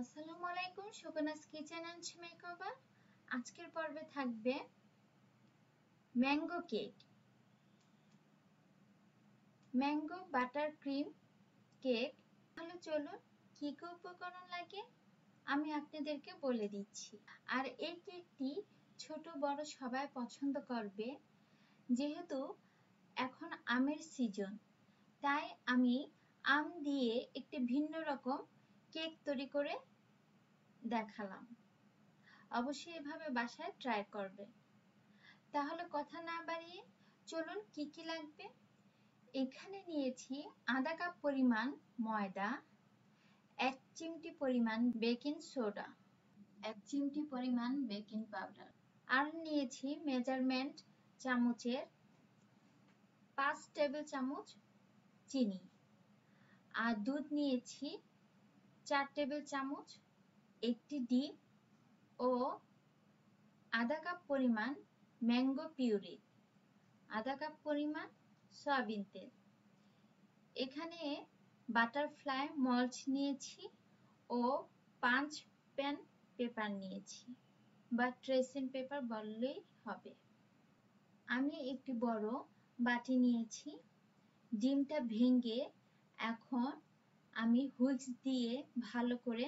আসসালামু আলাইকুম kitchen and makeover. আজকের পর্বে থাকবে mango cake. Mango butter cream cake. তাহলে চলুন উপকরণ লাগে আমি আপনাদেরকে বলে দিচ্ছি। আর এই কেকটি ছোট, বড় সবাই পছন্দ করবে। যেহেতু এখন আমের সিজন তাই আমি আম দিয়ে একটি ভিন্ন রকম কেক তৈরি করে দেখালাম। অবশ্যই এভাবে বাসায় ট্রাই করবে। তাহলে কথা না বাড়িয়ে চলুন কি কি লাগবে? এখানে নিয়েছি আধা কাপ পরিমাণ ময়দা, এক চিমটি পরিমাণ বেকিং সোডা এক চিমটি পরিমাণ বেকিং পাউডার আর নিয়েছি মেজারমেন্ট চামচের পাঁচ টেবিল চামচ চিনি। আর দুধ নিয়েছি চার টেবিল চামচ, একটি ডিম ও আধা কাপ পরিমাণ ম্যাঙ্গো পিউরি, আধা কাপ পরিমাণ সয়াবিন তেল। এখানে বাটারফ্লাই মল্চ নিয়েছি ও পাঁচ প্যান পেপার নিয়েছি বা ট্রেসিং পেপার বললেই হবে। আমি একটি বড় বাটি নিয়েছি। ডিমটা ভেঙে এখন আমি হুইক্স দিয়ে ভালো করে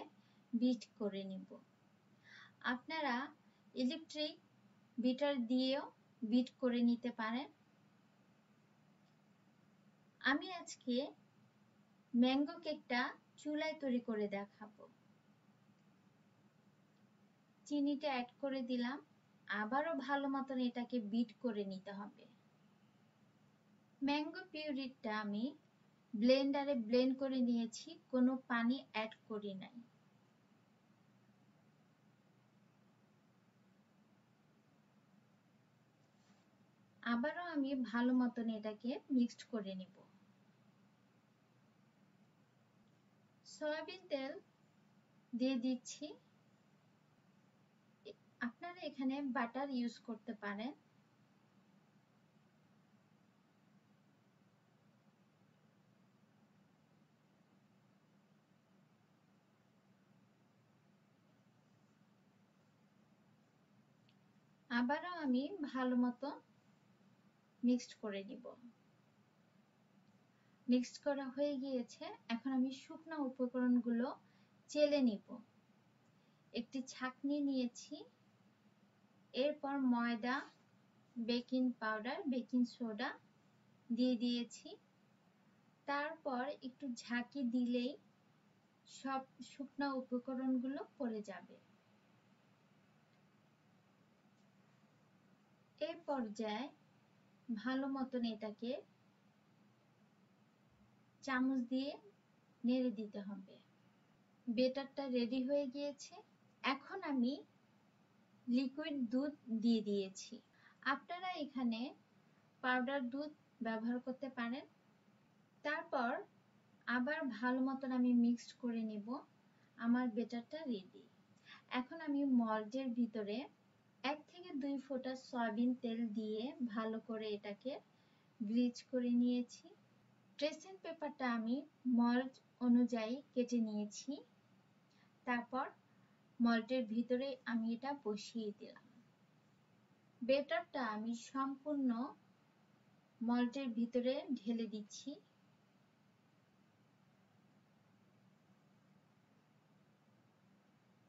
বিট করে নিব। আপনারা ইলেকট্রিক বিটার দিয়েও বিট করে নিতে পারেন। আমি আজকে ম্যাঙ্গো কেকটা চুলায় তৈরি করে দেখাবো। চিনিটা অ্যাড করে দিলাম। আবারও ভালো মতন এটাকে বিট করে নিতে হবে। ম্যাঙ্গো পিউরিটা আমি ব্লেন্ডারে ব্লেন্ড করে নিয়েছি, কোনো পানি অ্যাড করি নাই। আবারও আমি ভালো মতন এটাকে মিক্সড করে নিব। সয়াবিন তেল দিয়ে দিচ্ছি। আপনারা এখানে বাটার ইউজ করতে পারেন। আবারও আমি ভালো মতো মিক্সড করে নিব। মিক্সড করা হয়ে গিয়েছে, এখন আমি শুকনো উপকরণগুলো চেলে নিব। একটি ছাকনি নিয়েছি, এরপর ময়দা, বেকিং পাউডার, বেকিং সোডা দিয়ে দিয়েছি। তারপর একটু ঝাঁকি দিলেই সব শুকনো উপকরণগুলো পড়ে যাবে। এই পর্যায়ে ভালো মতন এটাকে চামচ দিয়ে নেড়ে দিতে হবে। বেটারটা রেডি হয়ে গিয়েছে। এখন আমি লিকুইড দুধ দিয়ে দিয়েছি। আপনারা এখানে পাউডার দুধ ব্যবহার করতে পারেন। তারপর আবার ভালো মতন আমি মিক্সড করে নেব। আমার বেটারটা রেডি এখন আমি মল্ডের ভিতরে এক থেকে দুই ফোঁটা সয়াবিন তেল দিয়ে ভালো করে এটাকে গ্রিজ করে নিয়েছি। ড্রেসিং পেপারটা আমি মল্ট অনুযায়ী কেটে নিয়েছি। তারপর মল্টের ভিতরে আমি এটা বসিয়ে দিলাম। বেটারটা আমি সম্পূর্ণ মল্টের ভিতরে ঢেলে দিচ্ছি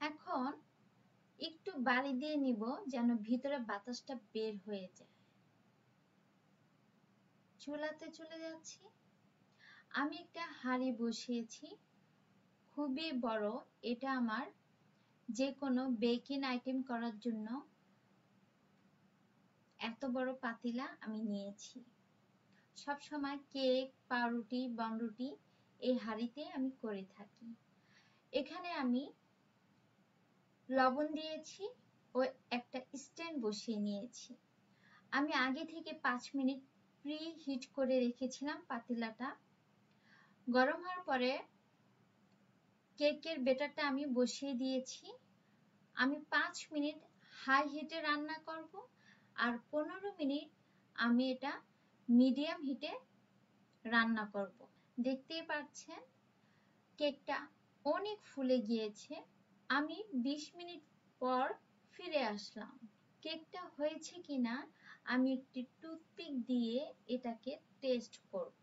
এখন একটু বাড়ি দিয়ে নিব যেন ভিতরে বাতাসটা বের হয়ে যায়। চুলাতে চলে যাচ্ছি। আমি একটা হাঁড়ি বসিয়েছি, খুবই বড়। এটা আমার যে কোনো বেকিং আইটেম করার জন্য এত বড় পাতিলা আমি নিয়েছি। সব সময় কেক পাউরুটি, বনরুটি এই হাঁড়িতে আমি করে থাকি। এখানে আমি লবণ দিয়েছি ও একটা স্ট্যান্ড বসিয়ে নিয়েছি। আমি আগে থেকে পাঁচ মিনিট প্রি হিট করে রেখেছিলাম পাতিলাটা। গরম হওয়ার পরে কেকের বেটারটা আমি বসিয়ে দিয়েছি। আমি পাঁচ মিনিট হাই হিটে রান্না করব আর পনেরো মিনিট আমি এটা মিডিয়াম হিটে রান্না করব। দেখতেই পাচ্ছেন, কেকটা অনেক ফুলে গিয়েছে। আমি বিশ মিনিট পর ফিরে আসলাম। কেকটা হয়েছে কিনা আমি একটি টুথপিক দিয়ে এটাকে টেস্ট করব।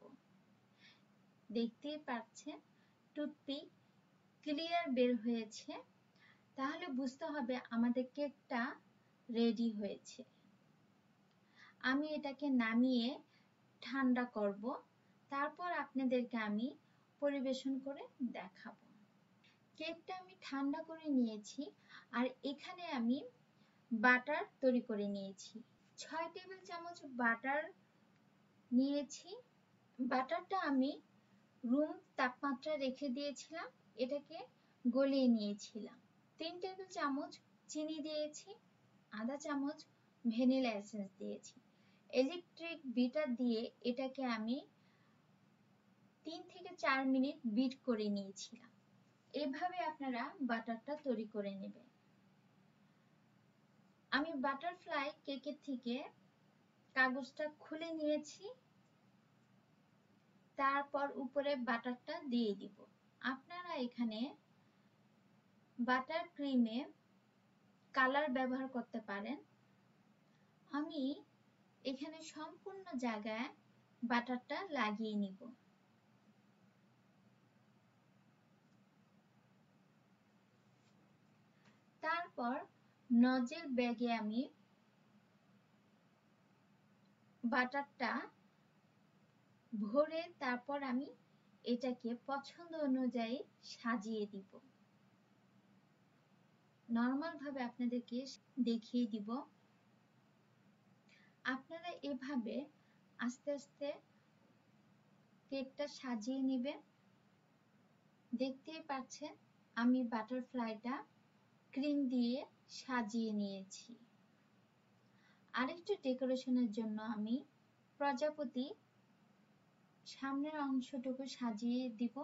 দেখতেই পাচ্ছেন, টুথপিক ক্লিয়ার বের হয়েছে। তাহলে বুঝতে হবে আমাদের কেকটা রেডি হয়েছে। আমি এটাকে নামিয়ে ঠান্ডা করব। তারপর আপনাদেরকে আমি পরিবেশন করে দেখাবো। কেকটা আমি ঠান্ডা করে নিয়েছি আর এখানে আমি বাটার তৈরি করে নিয়েছি। ছয় টেবিল চামচ বাটার নিয়েছি। বাটারটা আমি রুম তাপমাত্রা রেখে দিয়েছিলাম, এটাকে গলিয়ে নিয়েছিলাম। তিন টেবিল চামচ চিনি দিয়েছি, আধা চামচ ভ্যানিলা এসেন্স দিয়েছি। ইলেকট্রিক বিটার দিয়ে এটাকে আমি তিন থেকে চার মিনিট বিট করে নিয়েছিলাম। এভাবে আপনারা বাটারটা তৈরি করে নেবেন। আমি বাটারফ্লাই কেকের থেকে কাগজটা খুলে নিয়েছি। তারপর উপরে বাটারটা দিয়ে দিব। আপনারা এখানে বাটার ক্রিমে কালার ব্যবহার করতে পারেন। আমি এখানে সম্পূর্ণ জায়গায় বাটারটা লাগিয়ে নিব। তারপর নজেল ব্যাগে আমি বাটারটা ভরে তারপর আমি এটাকে পছন্দ অনুযায়ী সাজিয়ে দিব। নর্মাল ভাবে আপনাদেরকে দেখিয়ে দিব। আপনারা এভাবে আস্তে আস্তে কেকটা সাজিয়ে নেবেন। দেখতেই পাচ্ছেন আমি বাটারফ্লাইটা ক্রিম দিয়ে সাজিয়ে নিয়েছি। আরেকটু ডেকোরেশনের জন্য আমি প্রজাপতি সামনের অংশটুকু সাজিয়ে দিব।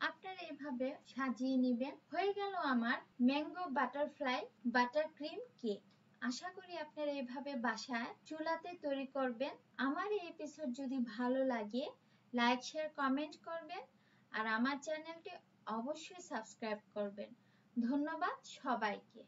আপনারা এভাবে সাজিয়ে নেবেন। হয়ে গেল আমার mango butterfly butter cream cake আশা করি আপনারা এভাবে বাসায় চুলাতে তৈরি করবেন। আমার এই এপিসোড যদি ভালো লাগে লাইক শেয়ার কমেন্ট করবেন। আর আমার চ্যানেলটি অবশ্যই সাবস্ক্রাইব করবেন। ধন্যবাদ সবাইকে।